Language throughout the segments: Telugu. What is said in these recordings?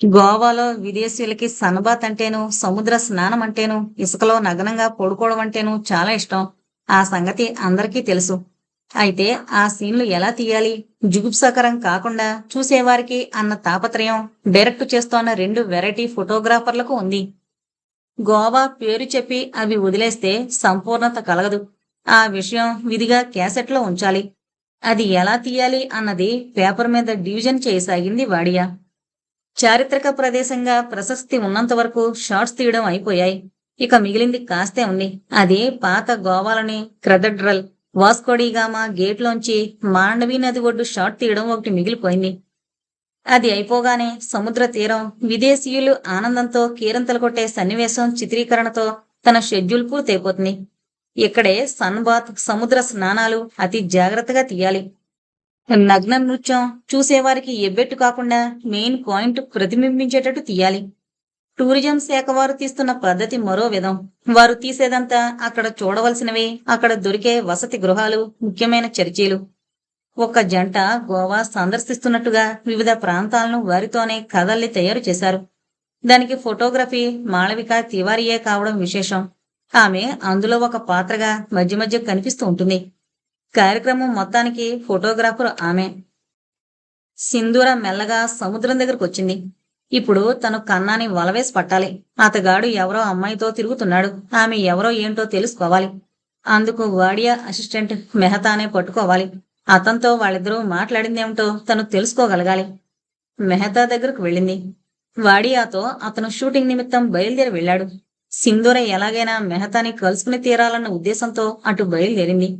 గోవాలో విదేశీయులకి సన్బాత్ అంటేను సముద్ర స్నానం అంటేను ఇసుకలో నగ్నంగా పడుకోవడం అంటేను చాలా ఇష్టం. ఆ సంగతి అందరికీ తెలుసు. అయితే ఆ సీన్లు ఎలా తీయాలి? జుగుప్సాకరం కాకుండా చూసేవారికి అన్న తాపత్రయం డైరెక్ట్ చేస్తోన్న రెండు వెరైటీ ఫోటోగ్రాఫర్లకు ఉంది. గోవా పేరు చెప్పి అవి వదిలేస్తే సంపూర్ణత కలగదు. ఆ విషయం విధిగా క్యాసెట్లో ఉంచాలి. అది ఎలా తీయాలి అన్నది పేపర్ మీద డివిజన్ చేయసాగింది వాడియా. చారిత్రక ప్రదేశంగా ప్రశస్తి ఉన్నంత వరకు షార్ట్స్ తీయడం అయిపోయాయి. ఇక మిగిలింది కాస్తే ఉంది. అది పాత గోవాలని క్రదడ్రల్ వాస్కోడిగామా గేట్లోంచి మాండవి నది ఒడ్డు షాట్ తీయడం ఒకటి మిగిలిపోయింది. అది అయిపోగానే సముద్ర తీరం విదేశీయులు ఆనందంతో కీరంతలు కొట్టే సన్నివేశం చిత్రీకరణతో తన షెడ్యూల్ పూర్తయిపోతుంది. ఇక్కడే సన్బాత్ సముద్ర స్నానాలు అతి జాగ్రత్తగా తీయాలి. నగ్న నృత్యం చూసేవారికి ఎబ్బెట్టు కాకుండా మెయిన్ పాయింట్ ప్రతిబింబించేటట్టు తీయాలి. టూరిజం శాఖ వారు తీస్తున్న పద్ధతి మరో విధం. వారు తీసేదంతా అక్కడ చూడవలసినవి అక్కడ దొరికే వసతి గృహాలు ముఖ్యమైన చర్చీలు. ఒక జంట గోవా సందర్శిస్తున్నట్టుగా వివిధ ప్రాంతాలను వారితోనే కథల్ని తయారు చేశారు. దానికి ఫోటోగ్రఫీ మాళవిక తివారియే కావడం విశేషం. ఆమె అందులో ఒక పాత్రగా మధ్య మధ్య కనిపిస్తూ ఉంటుంది. కార్యక్రమం మొత్తానికి ఫోటోగ్రాఫర్ ఆమె. సింధూర మెల్లగా సముద్రం దగ్గరకు వచ్చింది. ఇప్పుడు తను కన్నాని వలవేసి పట్టాలి. అతగాడు ఎవరో అమ్మాయితో తిరుగుతున్నాడు. ఆమె ఎవరో ఏంటో తెలుసుకోవాలి. అందుకు వాడియా అసిస్టెంట్ మెహతానే పట్టుకోవాలి. అతనితో వాళ్ళిద్దరూ మాట్లాడిందేమిటో తను తెలుసుకోగలగాలి. మెహతా దగ్గరకు వెళ్ళింది. వాడియాతో అతను షూటింగ్ నిమిత్తం బయలుదేరి వెళ్ళాడు. సింధూర ఎలాగైనా మెహతాని కలుసుకుని తీరాలన్న ఉద్దేశంతో అటు బయలుదేరింది.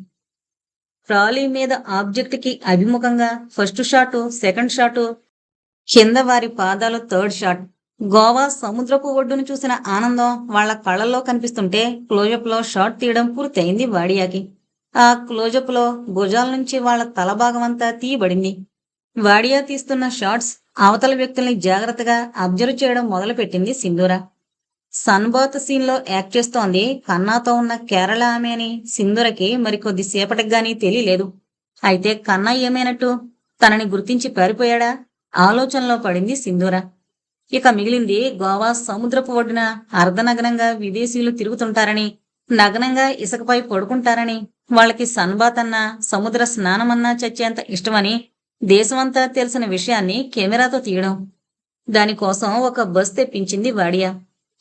ట్రాలీ మీద ఆబ్జెక్ట్కి అభిముఖంగా ఫస్ట్ షాటు సెకండ్ షాటు కింద వారి పాదాలు థర్డ్ షాట్. గోవా సముద్రపు ఒడ్డును చూసిన ఆనందం వాళ్ళ కళ్ళల్లో కనిపిస్తుంటే క్లోజప్లో షాట్ తీయడం పూర్తయింది వాడియాకి. ఆ క్లోజప్లో భుజాల నుంచి వాళ్ళ తల భాగమంతా తీయబడింది. వాడియా తీస్తున్న షాట్స్ అవతల వ్యక్తుల్ని జాగ్రత్తగా అబ్జర్వ్ చేయడం మొదలుపెట్టింది సింధూరా. సన్బాత్ సీన్లో యాక్ట్ చేస్తోంది. కన్నాతో ఉన్న కేరళ ఆమె అని సింధురకి మరికొద్ది సేపటికి గాని తెలియలేదు. అయితే కన్నా ఏమైనట్టు? తనని గుర్తించి పారిపోయాడా? ఆలోచనలో పడింది సింధూర. ఇక మిగిలింది గోవా సముద్రపు ఒడ్డున అర్ధనగ్నంగా విదేశీయులు తిరుగుతుంటారని నగ్నంగా ఇసుకపై పడుకుంటారని వాళ్ళకి సన్బాత్ అన్నా సముద్ర స్నానమన్నా చచ్చేంత ఇష్టమని దేశమంతా తెలిసిన విషయాన్ని కెమెరాతో తీయడం. దానికోసం ఒక బస్ తెప్పించింది వాడియా.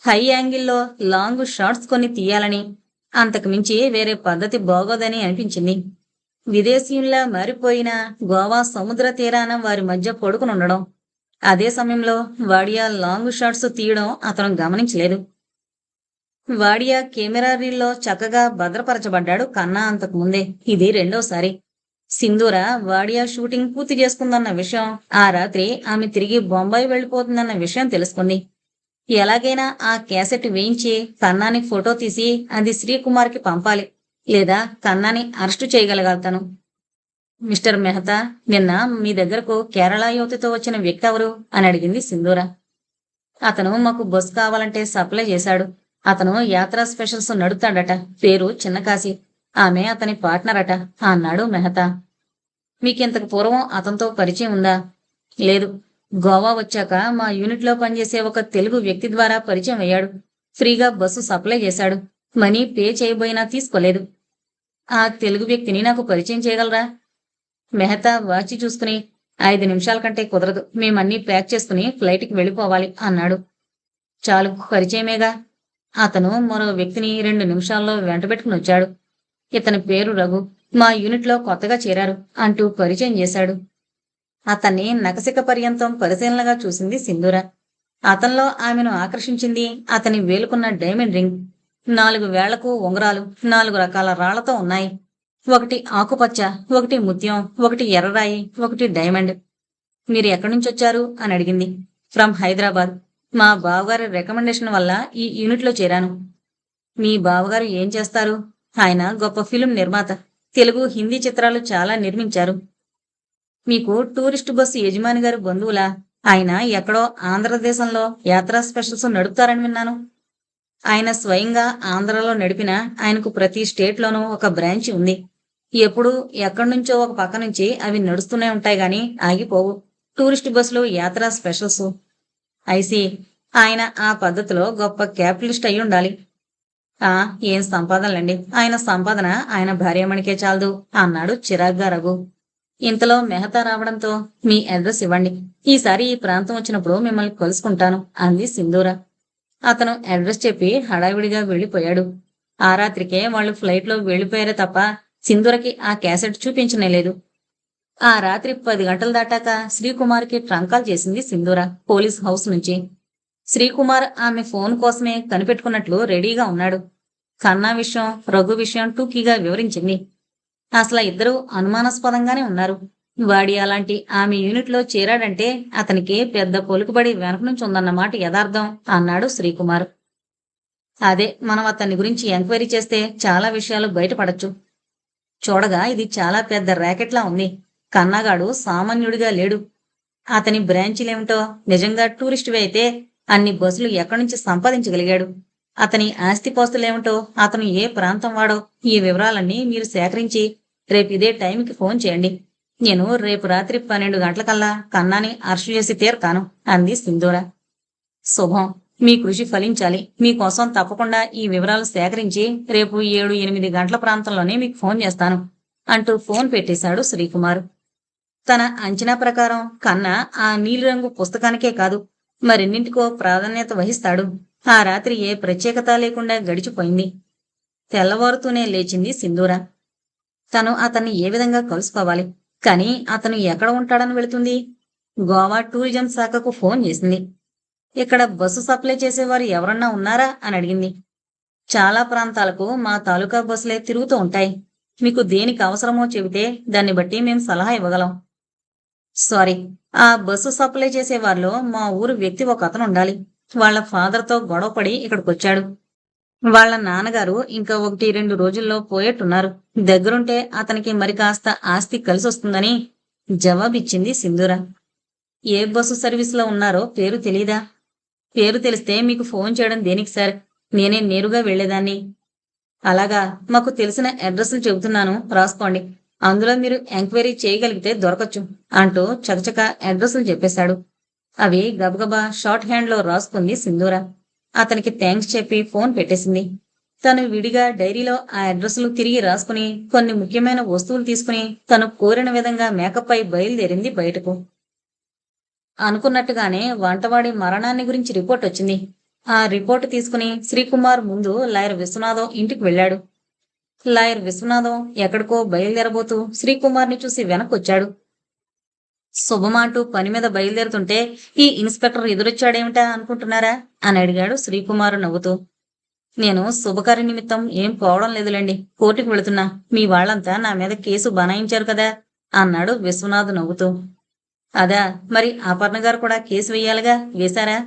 హై యాంగిల్లో లాంగ్ షార్ట్స్ కొన్ని తీయాలని. అంతకు మించి వేరే పద్ధతి బాగోదని అనిపించింది. విదేశీయుల్లా మారిపోయిన గోవా సముద్ర తీరాన వారి మధ్య పడుకునుండడం. అదే సమయంలో వాడియా లాంగ్ షాట్స్ తీయడం అతను గమనించలేదు. వాడియా కెమెరా రీల్లో చక్కగా భద్రపరచబడ్డాడు కన్నా అంతకు ముందే. ఇది రెండోసారి. సింధూర వాడియా షూటింగ్ పూర్తి చేసుకుందన్న విషయం ఆ రాత్రి ఆమె తిరిగి బొంబాయి వెళ్ళిపోతుందన్న విషయం తెలుసుకుంది. ఎలాగైనా ఆ క్యాసెట్ వేయించి కన్నాని ఫోటో తీసి అది శ్రీకుమార్కి పంపాలి. లేదా కన్నాని అరెస్టు చేయగలగలుగుతాను మిస్టర్ మెహతా నిన్న మీ దగ్గరకు కేరళ యువతితో వచ్చిన వ్యక్తి ఎవరు అని అడిగింది సింధూర. అతను మాకు బస్ కావాలంటే సప్లై చేశాడు. అతను యాత్రా స్పెషల్స్ నడుపుతాడట. పేరు చిన్నకాశి. ఆమె అతని పార్ట్నర్ అట అన్నాడు మెహతా. మీకింతకు పూర్వం అతనితో పరిచయం ఉందా? లేదు. గోవా వచ్చాక మా యూనిట్లో పనిచేసే ఒక తెలుగు వ్యక్తి ద్వారా పరిచయం అయ్యాడు. ఫ్రీగా బస్సు సప్లై చేశాడు. మనీ పే చేయబోయినా తీసుకోలేదు. ఆ తెలుగు వ్యక్తిని నాకు పరిచయం చేయగలరా? మెహతా వాచి చూసుకుని ఐదు నిమిషాల కంటే కుదరదు. మేమన్నీ ప్యాక్ చేసుకుని ఫ్లైట్కి వెళ్ళిపోవాలి అన్నాడు. చాలు పరిచయమేగా? అతను మరో వ్యక్తిని రెండు నిమిషాల్లో వెంటబెట్టుకుని వచ్చాడు. ఇతని పేరు రఘు. మా యూనిట్లో కొత్తగా చేరారు అంటూ పరిచయం చేశాడు. అతన్ని నకసిక పర్యంతం పరిశీలనగా చూసింది సింధూర. అతనిలో ఆమెను ఆకర్షించింది అతని వేలుకున్న డైమండ్ రింగ్. నాలుగు వేళ్ళకు ఉంగరాలు నాలుగు రకాల రాళ్ళతో ఉన్నాయి. ఒకటి ఆకుపచ్చ ఒకటి ముత్యం ఒకటి ఎర్రరాయి ఒకటి డైమండ్. మీరు ఎక్కడి నుంచి వచ్చారు అని అడిగింది. ఫ్రమ్ హైదరాబాద్. మా బావగారి రికమెండేషన్ వల్ల ఈ యూనిట్లో చేరాను. మీ బావగారు ఏం చేస్తారు? ఆయన గొప్ప ఫిలిం నిర్మాత. తెలుగు హిందీ చిత్రాలు చాలా నిర్మించారు. మీకు టూరిస్ట్ బస్సు యజమాని గారి బంధువులా? ఆయన ఎక్కడో ఆంధ్రదేశంలో యాత్రా స్పెషల్స్ నడుపుతారని విన్నాను. ఆయన స్వయంగా ఆంధ్రలో నడిపిన ఆయనకు ప్రతి స్టేట్లోనూ ఒక బ్రాంచ్ ఉంది. ఎప్పుడు ఎక్కడి నుంచో ఒక పక్క నుంచి అవి నడుస్తూనే ఉంటాయి గాని ఆగిపోవు. టూరిస్ట్ బస్సులు యాత్రా స్పెషల్స్. ఐసి ఆయన ఆ పద్ధతిలో గొప్ప క్యాపిటలిస్ట్ అయి ఉండాలి. ఆ ఏం సంపాదనలండి? ఆయన సంపాదన ఆయన భార్యమణికే చాలదు అన్నాడు చిరాగ్గా రఘు. ఇంతలో మెహతా రావడంతో మీ అడ్రస్ ఇవ్వండి. ఈసారి ఈ ప్రాంతం వచ్చినప్పుడు మిమ్మల్ని కలుసుకుంటాను అంది సింధూర. అతను అడ్రస్ చెప్పి హడావిడిగా వెళ్ళిపోయాడు ఆ రాత్రికే వాళ్ళు ఫ్లైట్లో వెళ్ళిపోయారే తప్ప సింధూరకి ఆ క్యాసెట్ చూపించనేలేదు ఆ రాత్రి పది గంటలు దాటాక శ్రీకుమార్కి ట్రంకాల్ చేసింది సింధూర పోలీస్ హౌస్ నుంచి. శ్రీకుమార్ ఆమె ఫోన్ కోసమే కనిపెట్టుకున్నట్లు రెడీగా ఉన్నాడు. కన్నా విషయం రఘు విషయం టూకీగా వివరించింది. అసలు ఇద్దరూ అనుమానాస్పదంగానే ఉన్నారు. వాడి అలాంటి ఆమె యూనిట్లో చేరాడంటే అతనికి పెద్ద పొలుకుబడి వెనక నుంచి ఉందన్నమాట యథార్థం అన్నాడు శ్రీకుమార్. అదే మనం అతని గురించి ఎంక్వైరీ చేస్తే చాలా విషయాలు బయటపడచ్చు. చూడగా ఇది చాలా పెద్ద ర్యాకెట్లా ఉంది. కన్నగాడు సామాన్యుడిగా లేడు. అతని బ్రాంచీలేమిటో నిజంగా టూరిస్టువే అయితే అన్ని బస్సులు ఎక్కడి నుంచి సంపాదించగలిగాడు? అతని ఆస్తిపాస్తులేమిటో అతను ఏ ప్రాంతం వాడో ఈ వివరాలన్నీ మీరు సేకరించి రేపు ఇదే టైంకి ఫోన్ చేయండి. నేను రేపు రాత్రి పన్నెండు గంటలకల్లా కన్నాని అర్షు చేసి తీరుతాను అంది సింధూర. శుభం. మీ కృషి ఫలించాలి. మీకోసం తప్పకుండా ఈ వివరాలు సేకరించి రేపు ఏడు ఎనిమిది గంటల ప్రాంతంలోనే మీకు ఫోన్ చేస్తాను అంటూ ఫోన్ పెట్టేశాడు శ్రీకుమార్. తన అంచనా ప్రకారం కన్నా ఆ నీలిరంగు పుస్తకానికే కాదు మరెన్నింటికో ప్రాధాన్యత వహిస్తాడు. ఆ రాత్రి ఏ ప్రత్యేకత లేకుండా గడిచిపోయింది. తెల్లవారుతూనే లేచింది సింధూర. తను అతన్ని ఏ విధంగా కలుసుకోవాలి? కానీ అతను ఎక్కడ ఉంటాడని వెళుతుంది? గోవా టూరిజం శాఖకు ఫోన్ చేసింది. ఇక్కడ బస్సు సప్లై చేసేవారు ఎవరన్నా ఉన్నారా? అని అడిగింది. చాలా ప్రాంతాలకు మా తాలూకా బస్సులే తిరుగుతూ ఉంటాయి. మీకు దేనికి అవసరమో చెబితే దాన్ని బట్టి మేము సలహా ఇవ్వగలం. సారీ ఆ బస్సు సప్లై చేసే వారిలో మా ఊరు వ్యక్తి ఒక అతను ఉండాలి. వాళ్ళ ఫాదర్తో గొడవపడి ఇక్కడికి వచ్చాడు వాళ్ళ నాన్నగారు ఇంకా ఒకటి రెండు రోజుల్లో పోయేట్టున్నారు. దగ్గరుంటే అతనికి మరి కాస్త ఆస్తి కలిసి వస్తుందని జవాబిచ్చింది సింధూర. ఏ బస్సు సర్వీస్లో ఉన్నారో పేరు తెలీదా? పేరు తెలిస్తే మీకు ఫోన్ చేయడం దేనికి సార్? నేనే నేరుగా వెళ్ళేదాన్ని అలాగా మాకు తెలిసిన అడ్రస్లు చెబుతున్నాను. రాసుకోండి. అందులో మీరు ఎంక్వైరీ చేయగలిగితే దొరకచ్చు అంటూ చకచక అడ్రస్లు చెప్పేశాడు. అవి గబగబా షార్ట్ హ్యాండ్లో రాసుకుంది సింధూర. అతనికి థ్యాంక్స్ చెప్పి ఫోన్ పెట్టేసింది. తను విడిగా డైరీలో ఆ అడ్రస్లు తిరిగి రాసుకుని కొన్ని ముఖ్యమైన వస్తువులు తీసుకుని తను కోరిన విధంగా మేకప్ అయి బయలుదేరింది బయటకు. అనుకున్నట్టుగానే వంటవాడి మరణాన్ని గురించి రిపోర్ట్ వచ్చింది. ఆ రిపోర్ట్ తీసుకుని శ్రీకుమార్ ముందు లాయర్ విశ్వనాథం ఇంటికి వెళ్ళాడు. లాయర్ విశ్వనాథం ఎక్కడికో బయలుదేరబోతూ శ్రీకుమార్ని చూసి వెనక్కొచ్చాడు. శుభమాంటూ పని మీద బయలుదేరుతుంటే ఈ ఇన్స్పెక్టర్ ఎదురొచ్చాడేమిటా అనుకుంటున్నారా అని అడిగాడు శ్రీకుమారు నవ్వుతూ. నేను శుభకార్య నిమిత్తం ఏం పోవడం లేదులేండి కోర్టుకు వెళుతున్నా మీ వాళ్ళంతా నా మీద కేసు బనాయించారు కదా అన్నాడు విశ్వనాథ్ నవ్వుతూ. అదా మరి అపర్ణ గారు కూడా కేసు వేయాలిగా వేశారా?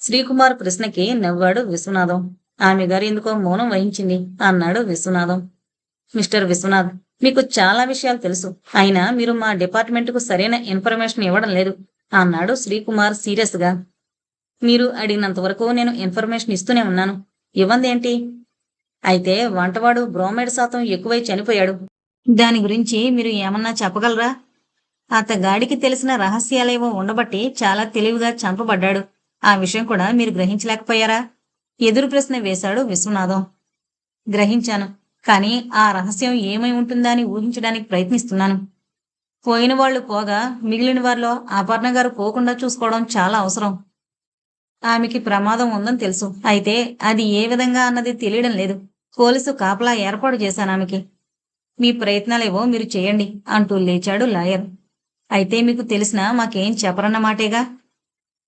శ్రీకుమార్ ప్రశ్నకి నవ్వాడు విశ్వనాథం. ఆమె గారు ఎందుకో మౌనం వహించింది అన్నాడు విశ్వనాథం. మిస్టర్ విశ్వనాథ్ మీకు చాలా విషయాలు తెలుసు. అయినా మీరు మా డిపార్ట్మెంట్కు సరైన ఇన్ఫర్మేషన్ ఇవ్వడం లేదు. అన్నాడు శ్రీకుమార్ సీరియస్గా మీరు అడిగినంత వరకు నేను ఇన్ఫర్మేషన్ ఇస్తూనే ఉన్నాను. ఇవ్వందేంటి అయితే వంటవాడు బ్రోమైడ్ శాతం ఎక్కువై చనిపోయాడు. దాని గురించి మీరు ఏమన్నా చెప్పగలరా? అతగాడికి తెలిసిన రహస్యాలేవో ఉండబట్టి చాలా తెలివిగా చంపబడ్డాడు. ఆ విషయం కూడా మీరు గ్రహించలేకపోయారా? ఎదురు ప్రశ్న వేశాడు విశ్వనాథం. గ్రహించాను. కానీ ఆ రహస్యం ఏమై ఉంటుందా అని ఊహించడానికి ప్రయత్నిస్తున్నాను. పోయిన వాళ్ళు పోగా మిగిలిన వారిలో అపర్ణ గారు పోకుండా చూసుకోవడం చాలా అవసరం. ఆమెకి ప్రమాదం ఉందని తెలుసు. అయితే అది ఏ విధంగా అన్నది తెలియడం లేదు. పోలీసు కాపలా ఏర్పాటు చేశాను ఆమెకి. మీ ప్రయత్నాలేవో మీరు చేయండి అంటూ లేచాడు లాయర్. అయితే మీకు తెలిసినా మాకేం చెప్పరన్నమాటేగా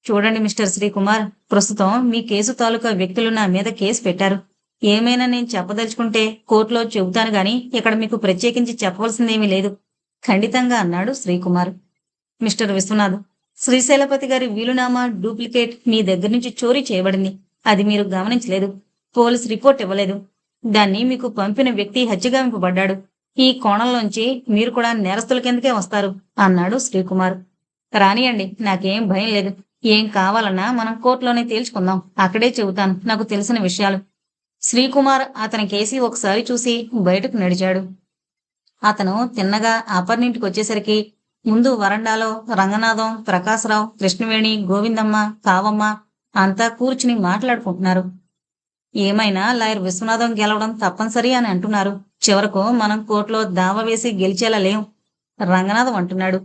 చూడండి మిస్టర్ శ్రీకుమార్ ప్రస్తుతం మీ కేసు తాలూకా వ్యక్తులు నా మీద కేసు పెట్టారు. ఏమైనా నేను చెప్పదలుచుకుంటే కోర్టులో చెబుతాను గాని ఇక్కడ మీకు ప్రత్యేకించి చెప్పవలసిందేమీ లేదు. ఖండితంగా అన్నాడు శ్రీకుమార్. మిస్టర్ విశ్వనాథ్ శ్రీశైలపతి గారి వీలునామా డూప్లికేట్ మీ దగ్గర నుంచి చోరీ చేయబడింది. అది మీరు గమనించలేదు. పోలీస్ రిపోర్ట్ ఇవ్వలేదు. దాన్ని మీకు పంపిన వ్యక్తి హత్యగామింపబడ్డాడు ఈ కోణంలోంచి మీరు కూడా నేరస్తుల కిందకే వస్తారు అన్నాడు శ్రీకుమార్. రానియండి నాకేం భయం లేదు. ఏం కావాలన్నా మనం కోర్టులోనే తేల్చుకుందాం. అక్కడే చెబుతాను. నాకు తెలిసిన విషయాలు. శ్రీకుమార్ అతని కేసి ఒకసారి చూసి బయటకు నడిచాడు. అతను తిన్నగా అపర్నింటికి వచ్చేసరికి ముందు వరండాలో రంగనాథం ప్రకాశరావు కృష్ణవేణి గోవిందమ్మ కావమ్మ అంతా కూర్చుని మాట్లాడుకుంటున్నారు. ఏమైనా లాయర్ విశ్వనాథం గెలవడం తప్పనిసరి అని అంటున్నారు. చివరకు మనం కోర్టులో దావా వేసి గెలిచేలా లేం రంగనాథం అంటున్నాడు.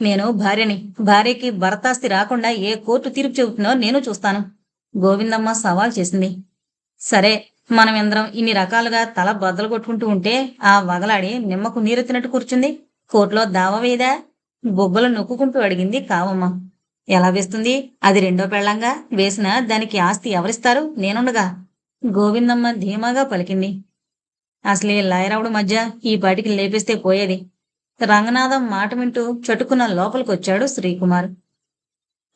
నేను భార్యని భార్యకి భరతాస్తి రాకుండా ఏ కోర్టు తీర్పు చెబుతుందో నేను చూస్తాను. గోవిందమ్మ సవాల్ చేసింది. సరే మనం ఇందరం ఇన్ని రకాలుగా తల బద్దలు కొట్టుకుంటూ ఉంటే ఆ వగలాడి నిమ్మకు నీరెత్తినట్టు కూర్చుంది. కోర్టులో దావా వేయదా? బొబ్బలు నొక్కుంటూ అడిగింది కావమ్మ. ఎలా వేస్తుంది? అది రెండో పెళ్ళంగా? వేసిన దానికి ఆస్తి ఎవరిస్తారు? నేనుండగా. గోవిందమ్మ ధీమాగా పలికింది. అసలే లాయరావుడు మధ్య ఈ పాటికి లేపేస్తే పోయేది. రంగనాథం మాట వింటూ చటుకున్న లోపలికొచ్చాడు శ్రీకుమార్.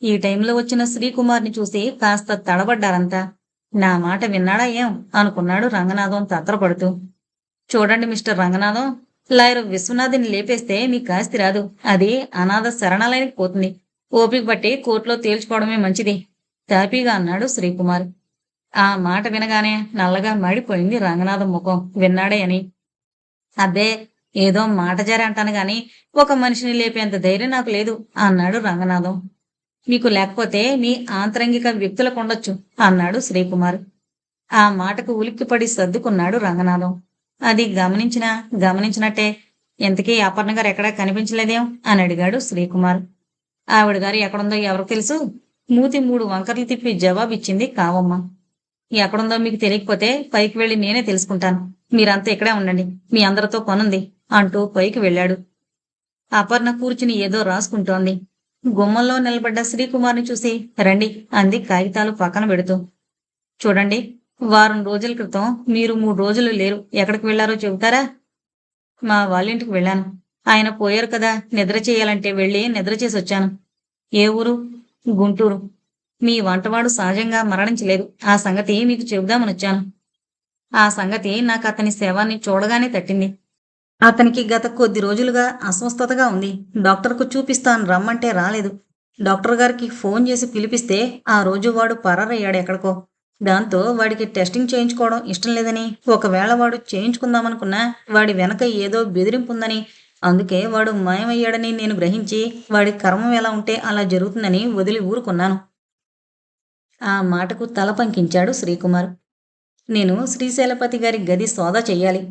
ఈ టైంలో వచ్చిన శ్రీకుమార్ని చూసి కాస్త తడబడ్డారంతా. నా మాట విన్నాడా ఏం? అనుకున్నాడు రంగనాథం తత్తరపడుతూ చూడండి మిస్టర్ రంగనాథం లాయర్ విశ్వనాథిని లేపేస్తే మీ కాస్తి రాదు. అది అనాథ శరణాలయానికి పోతుంది. ఓపిక బట్టి కోర్టులో తేల్చుకోవడమే మంచిది తాపీగా అన్నాడు శ్రీకుమార్. ఆ మాట వినగానే నల్లగా మాడిపోయింది రంగనాథం ముఖం. విన్నాడే అని. అబ్బే ఏదో మాట జారి అంటాను గాని ఒక మనిషిని లేపేంత ధైర్యం నాకు లేదు అన్నాడు రంగనాథం. మీకు లేకపోతే మీ ఆంతరంగిక వ్యక్తులకు ఉండొచ్చు అన్నాడు శ్రీకుమార్. ఆ మాటకు ఉలిక్కిపడి సర్దుకున్నాడు రంగనాథం. అది గమనించినా గమనించినట్టే. ఇంతకీ అపర్ణ గారు ఎక్కడా కనిపించలేదేం? అని అడిగాడు శ్రీకుమార్. ఆవిడ గారు ఎక్కడుందో ఎవరికి తెలుసు? మూతి మూడు వంకర్లు తిప్పి జవాబిచ్చింది కావమ్మ. ఎక్కడుందో మీకు తెలియకపోతే పైకి వెళ్ళి నేనే తెలుసుకుంటాను. మీరంతా ఇక్కడే ఉండండి. మీ అందరితో పనుంది అంటూ పైకి వెళ్ళాడు. అపర్ణ కూర్చుని ఏదో రాసుకుంటోంది. గుమ్మంలో నిలబడ్డ శ్రీకుమార్ని చూసి రండి అంది కాగితాలు పక్కన పెడుతూ. చూడండి వారం రోజుల క్రితం మీరు మూడు రోజులు లేరు. ఎక్కడికి వెళ్ళారో చెబుతారా? మా వాళ్ళింటికి వెళ్ళాను. ఆయన పోయారు కదా నిద్ర చేయాలంటే వెళ్ళి నిద్ర చేసి వచ్చాను. ఏ ఊరు? గుంటూరు. మీ వంటవాడు సహజంగా మరణించలేదు. ఆ సంగతి మీకు చెబుదామని వచ్చాను. ఆ సంగతి నాకు అతని శవాన్ని చూడగానే తట్టింది. అతనికి గత కొద్ది రోజులుగా అస్వస్థతగా ఉంది. డాక్టర్కు చూపిస్తాను రమ్మంటే రాలేదు. డాక్టర్ గారికి ఫోన్ చేసి పిలిపిస్తే ఆ రోజు వాడు పరారయ్యాడు ఎక్కడికో. దాంతో వాడికి టెస్టింగ్ చేయించుకోవడం ఇష్టం లేదని ఒకవేళ వాడు చేయించుకుందామనుకున్నా వాడి వెనక ఏదో బెదిరింపు ఉందని అందుకే వాడు మాయమయ్యాడని నేను గ్రహించి వాడి కర్మం ఎలా ఉంటే అలా జరుగుతుందని వదిలి ఊరుకున్నాను. ఆ మాటకు తల పంకించాడు శ్రీకుమార్. నేను శ్రీశైలపతి గారి గది సోదా చెయ్యాలి.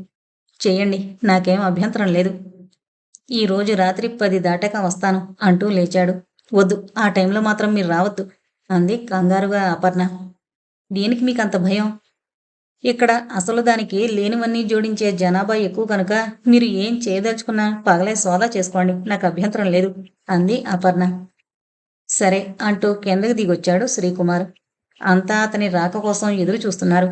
చేయండి నాకేం అభ్యంతరం లేదు. ఈ రోజు రాత్రి పది దాటాక వస్తాను అంటూ లేచాడు. వద్దు ఆ టైంలో మాత్రం మీరు రావద్దు అంది కంగారుగా అపర్ణ. దేనికి మీకు అంత భయం? ఇక్కడ అసలు దానికి లేనివన్నీ జోడించే జనాభా ఎక్కువ కనుక మీరు ఏం చేయదలుచుకున్నా పగలే సోదా చేసుకోండి నాకు అభ్యంతరం లేదు అంది అపర్ణ. సరే అంటూ కిందకి దిగొచ్చాడు శ్రీకుమార్. అంతా అతని రాక కోసం ఎదురు చూస్తున్నారు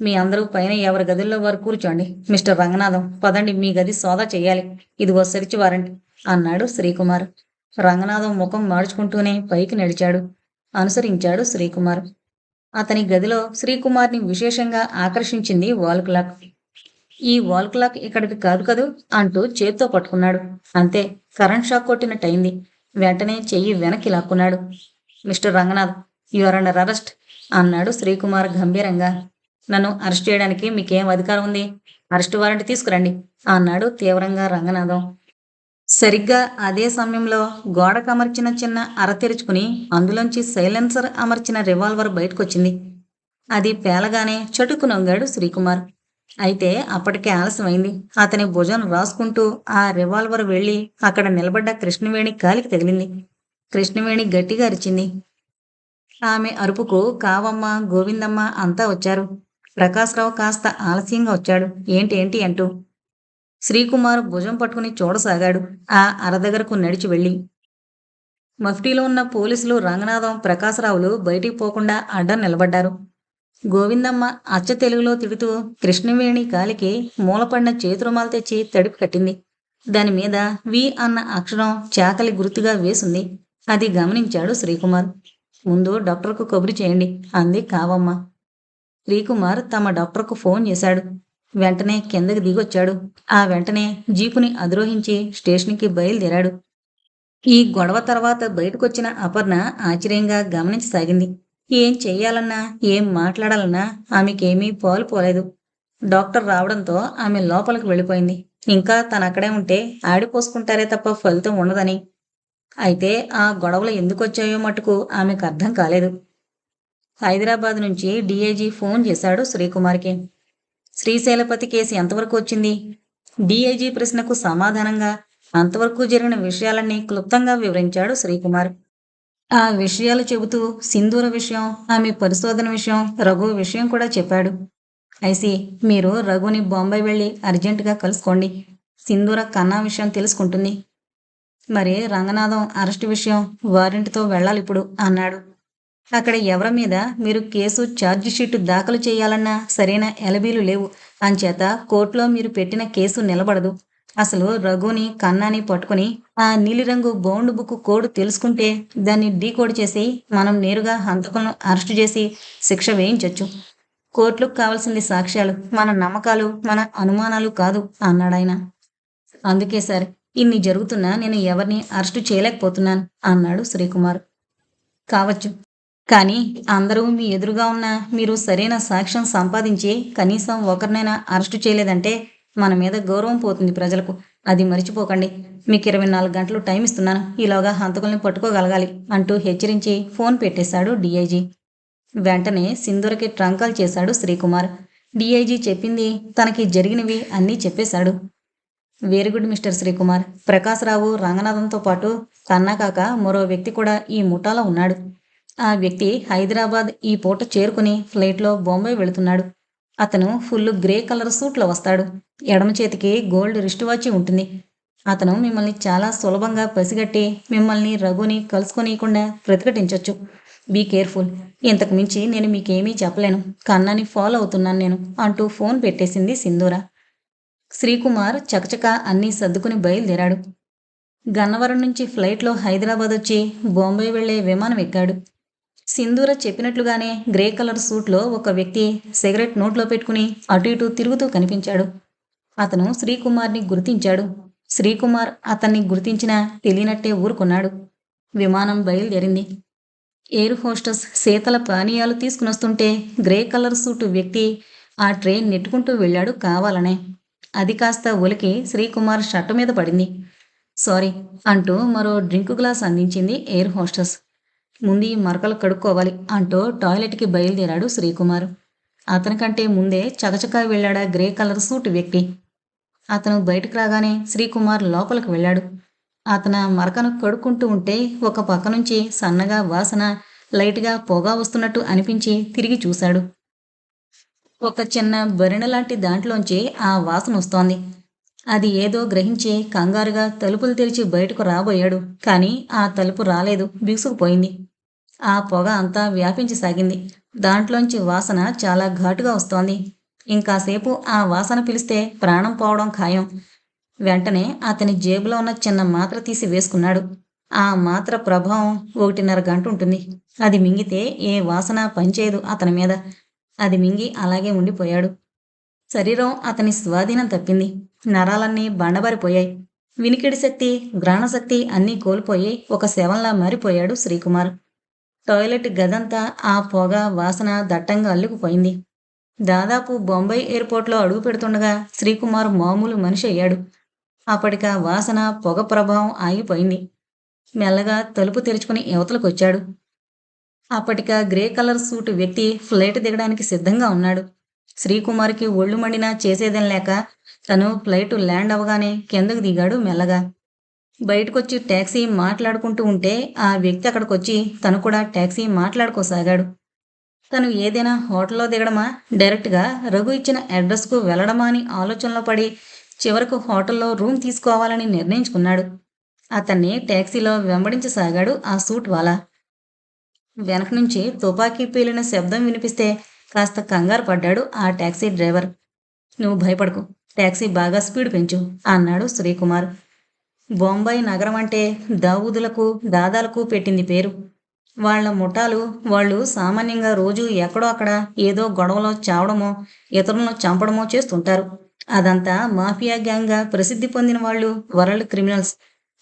మీ అందరూ పైన ఎవరి గదుల్లో వారు కూర్చోండి. మిస్టర్ రంగనాథం పదండి మీ గది సోదా చేయాలి. ఇదిగో సెర్చ్ వారంట్ అన్నాడు శ్రీకుమార్. రంగనాథం ముఖం మార్చుకుంటూనే పైకి నడిచాడు. అనుసరించాడు శ్రీకుమార్. అతని గదిలో శ్రీకుమార్ని విశేషంగా ఆకర్షించింది వాల్ క్లాక్. ఈ వాల్ క్లాక్ ఇక్కడికి కాదు కదూ అంటూ చేత్తో పట్టుకున్నాడు. అంతే కరెంట్ షాక్ కొట్టినట్టయింది. వెంటనే చెయ్యి వెనక్కి లాక్కున్నాడు. Mister Ranganath your under arrest అన్నాడు శ్రీకుమార్ గంభీరంగా. నన్ను అరెస్ట్ చేయడానికి మీకేం అధికారం ఉంది? అరెస్ట్ వారెంట్ తీసుకురండి అన్నాడు తీవ్రంగా రంగనాథం. సరిగ్గా అదే సమయంలో గోడకు అమర్చిన చిన్న అర తెరుచుకుని అందులోంచి సైలెన్సర్ అమర్చిన రివాల్వర్ బయటకొచ్చింది. అది పేలగానే చటుకు నొంగాడు శ్రీకుమార్. అయితే అప్పటికే ఆలస్యమైంది. అతని భుజం రాసుకుంటూ ఆ రివాల్వర్ వెళ్ళి అక్కడ నిలబడ్డ కృష్ణవేణి కాలికి తగిలింది. కృష్ణవేణి గట్టిగా అరిచింది. ఆమె అరుపుకు కావమ్మ గోవిందమ్మ అంతా వచ్చారు. ప్రకాశ్రావు కాస్త ఆలస్యంగా వచ్చాడు. ఏంటి ఏంటి అంటూ. శ్రీకుమార్ భుజం పట్టుకుని చూడసాగాడు. ఆ అర దగ్గరకు నడిచి వెళ్ళి. మఫ్టీలో ఉన్న పోలీసులు రంగనాథం ప్రకాశరావులు బయటికి పోకుండా అడ్డం నిలబడ్డారు. గోవిందమ్మ అచ్చ తెలుగులో తిడుతూ కృష్ణవేణి కాలికి మూలపడిన చేతురుమాలు తెచ్చి తడిపి కట్టింది. దాని మీద వి అన్న అక్షరం చాకలి గుర్తుగా వేసింది. అది గమనించాడు శ్రీకుమార్. ముందు డాక్టర్కు కబురు చేయండి. అంది కావమ్మ. శ్రీకుమార్ తమ డాక్టర్కు ఫోన్ చేశాడు. వెంటనే కిందకి దిగొచ్చాడు. ఆ వెంటనే జీపుని అధిరోహించి స్టేషన్కి బయలుదేరాడు. ఈ గొడవ తర్వాత బయటకొచ్చిన అపర్ణ ఆశ్చర్యంగా గమనించసాగింది. ఏం చెయ్యాలన్నా ఏం మాట్లాడాలన్నా ఆమెకేమీ పాలు పోలేదు. డాక్టర్ రావడంతో ఆమె లోపలికి వెళ్ళిపోయింది. ఇంకా తను అక్కడే ఉంటే ఆడిపోసుకుంటారే తప్ప ఫలితం ఉండదని. అయితే ఆ గొడవలు ఎందుకు వచ్చాయో మటుకు ఆమెకు అర్థం కాలేదు. హైదరాబాద్ నుంచి డీఐజీ ఫోన్ చేశాడు శ్రీకుమార్కి. శ్రీశైలపతి కేసు ఎంతవరకు వచ్చింది? డీఐజీ ప్రశ్నకు సమాధానంగా అంతవరకు జరిగిన విషయాలన్నీ క్లుప్తంగా వివరించాడు శ్రీకుమార్. ఆ విషయాలు చెబుతూ సింధూర విషయం ఆమె పరిశోధన విషయం రఘు విషయం కూడా చెప్పాడు. ఐసి మీరు రఘుని బొంబాయి వెళ్ళి అర్జెంటుగా కలుసుకోండి. సింధూర కన్నా విషయం తెలుసుకుంటుంది. మరి రంగనాథం అరెస్ట్ విషయం వారెంట్తో వెళ్ళాలి ఇప్పుడు అన్నాడు. అక్కడ ఎవరి మీద మీరు కేసు ఛార్జ్ షీట్ దాఖలు చేయాలన్నా సరైన ఎలబీలు లేవు. అంచేత కోర్టులో మీరు పెట్టిన కేసు నిలబడదు. అసలు రఘుని కన్నాని పట్టుకుని ఆ నీలిరంగు బౌండ్ బుక్ కోడ్ తెలుసుకుంటే దాన్ని డీకోడ్ చేసి మనం నేరుగా హంతకులను అరెస్ట్ చేసి శిక్ష వేయించవచ్చు కోర్టులకు కావాల్సింది సాక్ష్యాలు మన నమ్మకాలు మన అనుమానాలు కాదు అన్నాడు ఆయన. అందుకే సార్ ఇన్ని జరుగుతున్నా నేను ఎవరిని అరెస్టు చేయలేకపోతున్నాను అన్నాడు శ్రీకుమార్. కావచ్చు. కానీ అందరూ మీ ఎదురుగా ఉన్న మీరు సరైన సాక్ష్యం సంపాదించి కనీసం ఒకరినైనా అరెస్టు చేయలేదంటే మన మీద గౌరవం పోతుంది ప్రజలకు. అది మర్చిపోకండి. మీకు ఇరవై నాలుగు గంటలు టైం ఇస్తున్నాను. ఈలోగా హంతకుల్ని పట్టుకోగలగాలి అంటూ హెచ్చరించి ఫోన్ పెట్టేశాడు డీఐజీ. వెంటనే సింధూరకి ట్రంకాల్ చేశాడు శ్రీకుమార్. డీఐజీ చెప్పింది తనకి జరిగినవి అన్నీ చెప్పేశాడు. Very good mister Srikumar. Prakash Rao రంగనాథంతో పాటు కన్నాకాక మరో వ్యక్తి కూడా ఈ ముఠాలో ఉన్నాడు. ఆ వ్యక్తి హైదరాబాద్ ఈ పూట చేరుకుని ఫ్లైట్లో బొంబాయి వెళుతున్నాడు. అతను ఫుల్ గ్రే కలర్ సూట్లో వస్తాడు. ఎడమ చేతికి గోల్డ్ రిస్ట్ వాచి ఉంటుంది. అతను మిమ్మల్ని చాలా సులభంగా పసిగట్టి మిమ్మల్ని రఘుని కలుసుకొనీయకుండా ప్రతిఘటించవచ్చు బీ కేర్ఫుల్. ఇంతకు మించి నేను మీకేమీ చెప్పలేను. కన్నాని ఫాలో అవుతున్నాను నేను అంటూ ఫోన్ పెట్టేసింది సింధూర. శ్రీకుమార్ చకచక అన్నీ సర్దుకుని బయలుదేరాడు. గన్నవరం నుంచి ఫ్లైట్లో హైదరాబాద్ వచ్చి బొంబాయి వెళ్ళే విమానం ఎక్కాడు. సింధూర చెప్పినట్లుగానే గ్రే కలర్ సూట్లో ఒక వ్యక్తి సిగరెట్ నోట్లో పెట్టుకుని అటు ఇటు తిరుగుతూ కనిపించాడు. అతను శ్రీకుమార్ని గుర్తించాడు. శ్రీకుమార్ అతన్ని గుర్తించినా తెలియనట్టే ఊరుకున్నాడు. విమానం బయలుదేరింది. ఎయిర్ హోస్టస్ శీతల పానీయాలు తీసుకునొస్తుంటే గ్రే కలర్ సూటు వ్యక్తి ఆ ట్రైన్ నెట్టుకుంటూ వెళ్ళాడు కావాలనే. అది కాస్త ఒలికి శ్రీకుమార్ షర్టు మీద పడింది. సారీ అంటూ మరో డ్రింక్ గ్లాస్ అందించింది ఎయిర్ హోస్టస్. ముందు ఈ మరకలు కడుక్కోవాలి అంటూ టాయిలెట్కి బయలుదేరాడు శ్రీకుమార్. అతనికంటే ముందే చకచకా వెళ్ళాడా గ్రే కలర్ సూట్ వ్యక్తి. అతను బయటకు రాగానే శ్రీకుమార్ లోపలికి వెళ్ళాడు. అతను మరకను కడుక్కుంటూ ఉంటే ఒక పక్క నుంచి సన్నగా వాసన లైట్గా పొగ వస్తున్నట్టు అనిపించి తిరిగి చూశాడు. ఒక చిన్న బరిణ లాంటి దాంట్లోంచి ఆ వాసన వస్తోంది. అది ఏదో గ్రహించి కంగారుగా తలుపులు తెరిచి బయటకు రాబోయాడు. కానీ ఆ తలుపు రాలేదు. బిగుసుకుపోయింది ఆ పొగ అంతా వ్యాపించసాగింది దాంట్లోంచి వాసన చాలా ఘాటుగా వస్తోంది. ఇంకాసేపు ఆ వాసన పిలిస్తే ప్రాణం పోవడం ఖాయం. వెంటనే అతని జేబులో ఉన్న చిన్న మాత్ర తీసి వేసుకున్నాడు. ఆ మాత్ర ప్రభావం ఒకటిన్నర గంట ఉంటుంది. అది మింగితే ఏ వాసన పనిచేయదు అతని మీద. అది మింగి అలాగే ఉండిపోయాడు. శరీరం అతని స్వాధీనం తప్పింది. నరాలన్నీ బండబారిపోయాయి. వినికిడి శక్తి గ్రహణశక్తి అన్నీ కోల్పోయి ఒక శవంలా మారిపోయాడు శ్రీకుమార్. టాయిలెట్ గదంతా ఆ పొగ వాసన దట్టంగా అల్లుకుపోయింది. దాదాపు బొంబాయి ఎయిర్పోర్ట్లో అడుగు పెడుతుండగా శ్రీకుమార్ మామూలు మనిషి అయ్యాడు. అప్పటికా వాసన పొగ ప్రభావం ఆగిపోయింది. మెల్లగా తలుపు తెరుచుకుని యువతలకు వచ్చాడు అప్పటికా గ్రే కలర్ సూట్ వ్యక్తి ఫ్లైట్ దిగడానికి సిద్ధంగా ఉన్నాడు. శ్రీకుమార్కి ఒళ్ళు మండినా చేసేదేం లేక తను ఫ్లైట్ ల్యాండ్ అవగానే కిందకు దిగాడు మెల్లగా. బయటకొచ్చి ట్యాక్సీ మాట్లాడుకుంటూ ఉంటే ఆ వ్యక్తి అక్కడికొచ్చి తను కూడా ట్యాక్సీ మాట్లాడుకోసాగాడు. తను ఏదైనా హోటల్లో దిగడమా? డైరెక్ట్గా రఘు ఇచ్చిన అడ్రస్కు వెళ్ళడమా అని ఆలోచనలో పడి చివరకు హోటల్లో రూమ్ తీసుకోవాలని నిర్ణయించుకున్నాడు. అతన్ని ట్యాక్సీలో వెంబడించసాగాడు ఆ సూట్ వాలా. వెనక నుంచి తుపాకీ పేలిన శబ్దం వినిపిస్తే కాస్త కంగారు పడ్డాడు ఆ ట్యాక్సీ డ్రైవర్. నువ్వు భయపడకు. ట్యాక్సీ బాగా స్పీడ్ పెంచు అన్నాడు శ్రీకుమార్. బొంబాయి నగరం అంటే దావూదులకు దాదాలకు పెట్టింది పేరు. వాళ్ళ ముఠాలు వాళ్ళు సామాన్యంగా రోజు ఎక్కడో అక్కడ ఏదో గొడవలో చావడమో ఇతరులను చంపడమో చేస్తుంటారు. అదంతా మాఫియా గ్యాంగ్గా ప్రసిద్ధి పొందిన వాళ్ళు వరల్డ్ క్రిమినల్స్.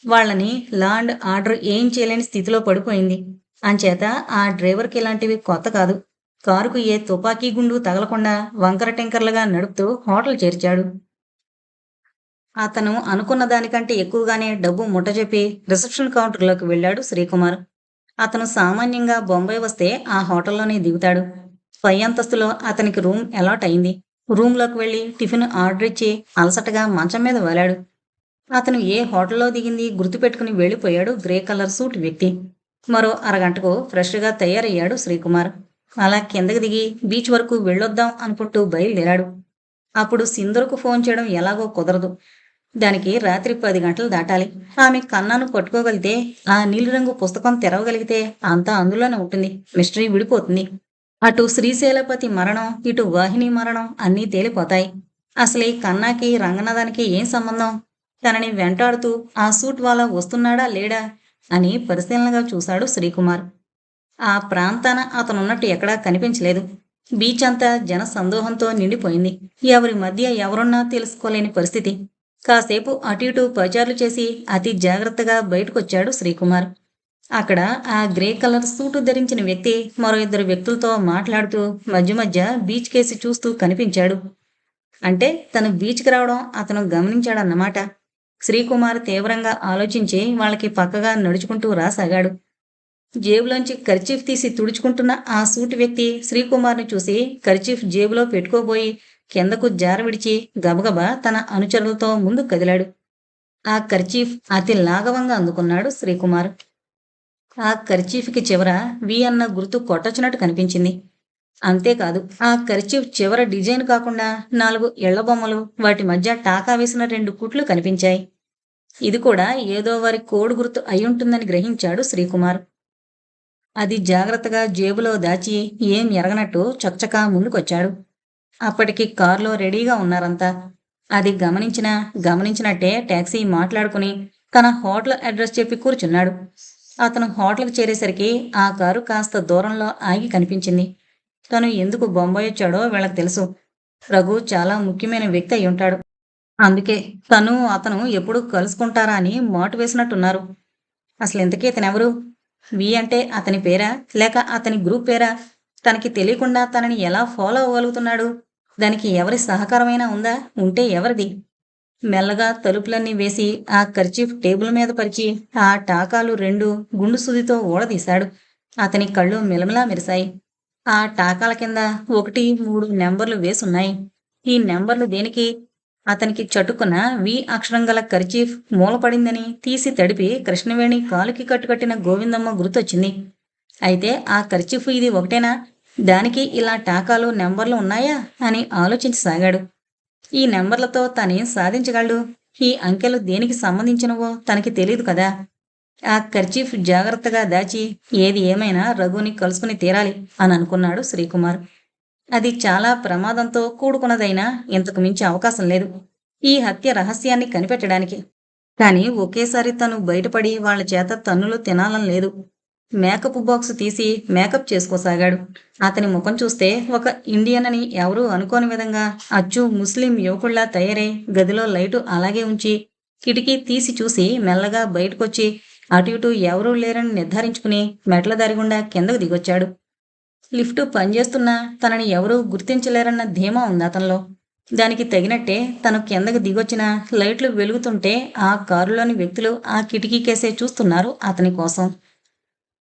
వాళ్ళని లాండ్ ఆర్డర్ ఏం చేయలేని స్థితిలో పడిపోయింది. అంచేత ఆ డ్రైవర్కి ఇలాంటివి కొత్త కాదు. కారుకు ఏ తుపాకీ గుండు తగలకుండా వంకర టెంకర్లుగా నడుపుతూ హోటల్ చేర్చాడు. అతను అనుకున్న దానికంటే ఎక్కువగానే డబ్బు ముట్టజెప్పి రిసెప్షన్ కౌంటర్లోకి వెళ్ళాడు శ్రీకుమార్. అతను సామాన్యంగా బొంబాయి వస్తే ఆ హోటల్లోనే దిగుతాడు. పై అంతస్తులో అతనికి రూమ్ అలాట్ అయింది. రూమ్లోకి వెళ్ళి టిఫిన్ ఆర్డర్ ఇచ్చి అలసటగా మంచం మీద వాలాడు. అతను ఏ హోటల్లో దిగింది గుర్తుపెట్టుకుని వెళ్ళిపోయాడు గ్రే కలర్ సూట్ వ్యక్తి. మరో అరగంటకు ఫ్రెష్గా తయారయ్యాడు శ్రీకుమార్. అలా కిందకి దిగి బీచ్ వరకు వెళ్ళొద్దాం అనుకుంటూ బయలుదేరాడు. అప్పుడు సింధురకు ఫోన్ చేయడం ఎలాగో కుదరదు. దానికి రాత్రి పది గంటలు దాటాలి. ఆమె కన్నాను పట్టుకోగలిగితే ఆ నీలిరంగు పుస్తకం తెరవగలిగితే అంతా అందులోనే ఉంటుంది. మిస్టరీ విడిపోతుంది. అటు శ్రీశైలపతి మరణం ఇటు వాహిని మరణం అన్నీ తేలిపోతాయి. అసలు ఈ కన్నాకి రంగనాథానికి ఏం సంబంధం? తనని వెంటాడుతూ ఆ సూట్ వాళ్ళ వస్తున్నాడా లేడా? అని పరిశీలనగా చూశాడు శ్రీకుమార్. ఆ ప్రాంతాన అతనున్నట్టు ఎక్కడా కనిపించలేదు. బీచ్ అంతా జన సందోహంతో నిండిపోయింది. ఎవరి మధ్య ఎవరున్నా తెలుసుకోలేని పరిస్థితి. కాసేపు అటు ఇటు పచారులు చేసి అతి జాగ్రత్తగా బయటకొచ్చాడు శ్రీకుమార్. అక్కడ ఆ గ్రే కలర్ సూటు ధరించిన వ్యక్తి మరో ఇద్దరు వ్యక్తులతో మాట్లాడుతూ మధ్య మధ్య బీచ్ కేసి చూస్తూ కనిపించాడు. అంటే తను బీచ్కి రావడం అతను గమనించాడన్నమాట. శ్రీకుమార్ తీవ్రంగా ఆలోచించి వాళ్ళకి పక్కగా నడుచుకుంటూ రాసాగాడు. జేబులోంచి కర్చీఫ్ తీసి తుడుచుకుంటున్న ఆ సూటి వ్యక్తి శ్రీకుమార్ని చూసి కర్చీఫ్ జేబులో పెట్టుకోబోయి కిందకు జార విడిచి గబగబా తన అనుచరులతో ముందు కదిలాడు. ఆ కర్చీఫ్ అతి లాఘవంగా అందుకున్నాడు శ్రీకుమార్. ఆ కర్చీఫ్కి చివర వి అన్న గుర్తు కొట్టొచ్చినట్టు కనిపించింది. అంతేకాదు ఆ కర్చీఫ్ చివర డిజైన్ కాకుండా నాలుగు ఇళ్ళ బొమ్మలు వాటి మధ్య టాకా వేసిన రెండు కుట్లు కనిపించాయి. ఇది కూడా ఏదో వారి కోడ్ గుర్తు అయి ఉంటుందని గ్రహించాడు శ్రీకుమార్. అది జాగ్రత్తగా జేబులో దాచి ఏం ఎరగనట్టు చకచకా ముందుకొచ్చాడు. అప్పటికి కారులో రెడీగా ఉన్నారంతా. అది గమనించిన గమనించినట్టే ట్యాక్సీ మాట్లాడుకుని తన హోటల్ అడ్రస్ చెప్పి కూర్చున్నాడు. అతను హోటల్కి చేరేసరికి ఆ కారు కాస్త దూరంలో ఆగి కనిపించింది. తను ఎందుకు బొంబాయి వచ్చాడో వీళ్ళకి తెలుసు. రఘు చాలా ముఖ్యమైన వ్యక్తి అయి ఉంటాడు. అందుకే తను అతను ఎప్పుడు కలుసుకుంటారా అని మాటు వేసినట్టున్నారు. అసలు ఇంతకీ ఇతనెవరు వి అంటే అతని పేరా? లేక అతని గ్రూప్ పేరా? తనకి తెలియకుండా తనని ఎలా ఫాలో అవ్వగలుగుతున్నాడు? దానికి ఎవరి సహకారమైనా ఉందా? ఉంటే ఎవరిది? మెల్లగా తలుపులన్నీ వేసి ఆ కర్చీఫ్ టేబుల్ మీద పరిచి ఆ టాకాలు రెండు గుండు సుదితో ఊడదీశాడు. అతని కళ్ళు మిలమిలా మెరిశాయి. ఆ టాకాల కింద ఒకటి మూడు నెంబర్లు వేసున్నాయి. ఈ నెంబర్లు దేనికి? అతనికి చటుకున వి అక్షరం గల కర్చీఫ్ మూలపడిందని తీసి తడిపి కృష్ణవేణి కాలుకి కట్టుకట్టిన గోవిందమ్మ గుర్తొచ్చింది. అయితే ఆ కర్చీఫ్ ఇది ఒకటేనా? దానికి ఇలా టాకాలు నెంబర్లు ఉన్నాయా? అని ఆలోచించసాగాడు. ఈ నెంబర్లతో తనేం సాధించగలడు? ఈ అంకెలు దేనికి సంబంధించినవో తనకి తెలియదు కదా. ఆ కర్చీఫ్ జాగ్రత్తగా దాచి ఏది ఏమైనా రఘుని కలుసుకుని తీరాలి అని అనుకున్నాడు శ్రీకుమార్. అది చాలా ప్రమాదంతో కూడుకున్నదైనా ఇంతకు మించి అవకాశం లేదు. ఈ హత్య రహస్యాన్ని కనిపెట్టడానికి. కానీ ఒకేసారి తను బయటపడి వాళ్ళ చేత తన్నులు తినాలని లేదు. మేకప్ బాక్స్ తీసి మేకప్ చేసుకోసాగాడు. అతని ముఖం చూస్తే ఒక ఇండియన్ అని ఎవరూ అనుకోని విధంగా అచ్చు ముస్లిం యువకుళ్ళా తయారై గదిలో లైటు అలాగే ఉంచి కిటికీ తీసి చూసి మెల్లగా బయటకొచ్చి అటు ఇటు ఎవరూ లేరని నిర్ధారించుకుని మెట్ల దారిగుండా కిందకు దిగొచ్చాడు. లిఫ్ట్ పనిచేస్తున్నా తనని ఎవరూ గుర్తించలేరన్న ధీమా ఉంది అతనిలో. దానికి తగినట్టే తను కిందకు దిగొచ్చిన లైట్లు వెలుగుతుంటే ఆ కారులోని వ్యక్తులు ఆ కిటికీ కేసే చూస్తున్నారు అతని కోసం.